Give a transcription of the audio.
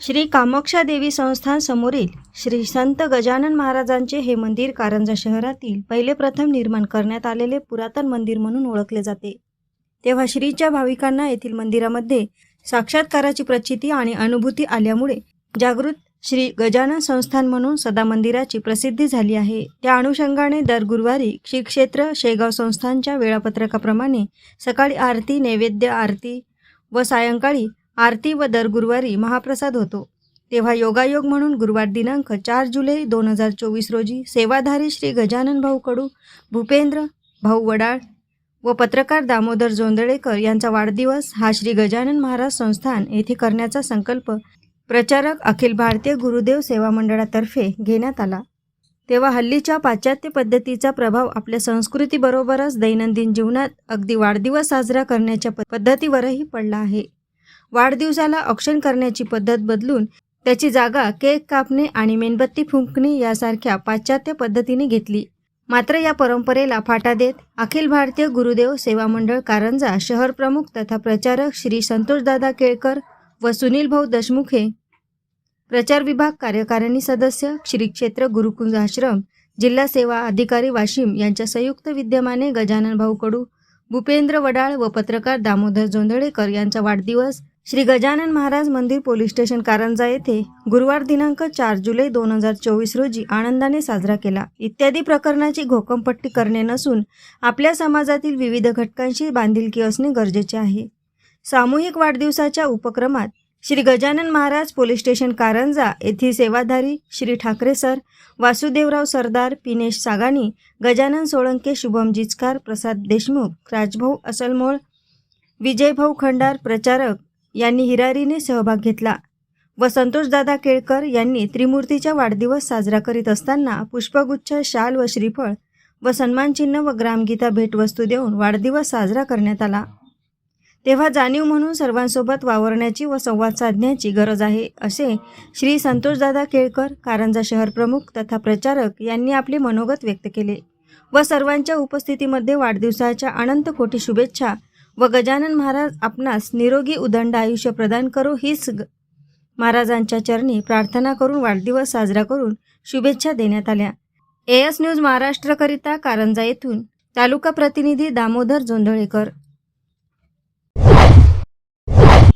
श्री कामाक्षा देवी संस्थान समोरील श्री संत गजानन महाराजांचे हे मंदिर कारंजा शहरातील पहिले प्रथम निर्माण करण्यात आलेले पुरातन मंदिर म्हणून ओळखले जाते. तेव्हा श्रीच्या भाविकांना येथील मंदिरामध्ये साक्षात्काराची प्रचिती आणि अनुभूती आल्यामुळे जागृत श्री गजानन संस्थान म्हणून सदा मंदिराची प्रसिद्धी झाली आहे. त्या अनुषंगाने दर गुरुवारी श्री क्षेत्र शेगाव संस्थानच्या वेळापत्रकाप्रमाणे सकाळी आरती नैवेद्य आरती व सायंकाळी आरती व दर गुरुवारी महाप्रसाद होतो. तेव्हा योगायोग म्हणून गुरुवार दिनांक चार जुलै दोन हजार चोवीस रोजी सेवाधारी श्री गजानन भाऊ कडू भूपेंद्र भाऊ वडाळ व पत्रकार दामोदर जोंदळेकर यांचा वाढदिवस हा श्री गजानन महाराज संस्थान येथे करण्याचा संकल्प प्रचारक अखिल भारतीय गुरुदेव सेवा मंडळातर्फे घेण्यात आला. तेव्हा हल्लीच्या पाश्चात्य पद्धतीचा प्रभाव आपल्या संस्कृतीबरोबरच दैनंदिन जीवनात अगदी वाढदिवस साजरा करण्याच्या पद्धतीवरही पडला आहे. वाढदिवसाला औक्षण करण्याची पद्धत बदलून त्याची जागा केक कापणे आणि मेणबत्ती फुंकणे यासारख्या पाश्चात्य पद्धतीने घेतली. मात्र या परंपरेला फाटा देत अखिल भारतीय गुरुदेव सेवा मंडळ कारंजा शहर प्रमुख तथा प्रचारक श्री संतोषदादा केळकर व सुनील भाऊ दशमुखे प्रचार विभाग कार्यकारिणी सदस्य श्री क्षेत्र गुरुकुंज आश्रम जिल्हा सेवा अधिकारी वाशिम यांच्या संयुक्त विद्यमाने गजानन भाऊ कडू भूपेंद्र वडाळ व पत्रकार दामोदर जोंधळेकर यांचा वाढदिवस श्री गजानन महाराज मंदिर पोलीस स्टेशन कारंजा येथे गुरुवार दिनांक चार जुलै दोन हजार चोवीस रोजी आनंदाने साजरा केला. इत्यादी प्रकरणाची घोकमपट्टी करणे नसून आपल्या समाजातील विविध घटकांशी बांधिलकी असणे गरजेचे आहे. सामूहिक वाढदिवसाच्या उपक्रमात श्री गजानन महाराज पोलीस स्टेशन कारंजा येथील सेवाधारी श्री ठाकरे सर वासुदेवराव सरदार पिनेश सागानी गजानन सोळंके शुभम जिचकार प्रसाद देशमुख राजभाऊ असलमोळ विजयभाऊ खंडार प्रचारक यांनी हिरारीने सहभाग घेतला व संतोषदादा केळकर यांनी त्रिमूर्तीचा वाढदिवस साजरा करीत असताना पुष्पगुच्छ शाल व श्रीफळ व सन्मानचिन्ह व ग्रामगीता भेटवस्तू देऊन वाढदिवस साजरा करण्यात आला. तेव्हा जाणीव म्हणून सर्वांसोबत वावरण्याची व संवाद साधण्याची गरज आहे असे श्री संतोषदादा केळकर कारंजा शहर प्रमुख तथा प्रचारक यांनी आपले मनोगत व्यक्त केले व सर्वांच्या उपस्थितीमध्ये वाढदिवसाच्या अनंत कोटी शुभेच्छा व गजानन महाराज आपणास निरोगी उदंड आयुष्य प्रदान करो हीच ग- महाराजांच्या चरणी प्रार्थना करून वाढदिवस साजरा करून शुभेच्छा देण्यात आल्या. एएस न्यूज महाराष्ट्रकरिता कारंजा येथून तालुका प्रतिनिधी दामोदर जोंधळेकर.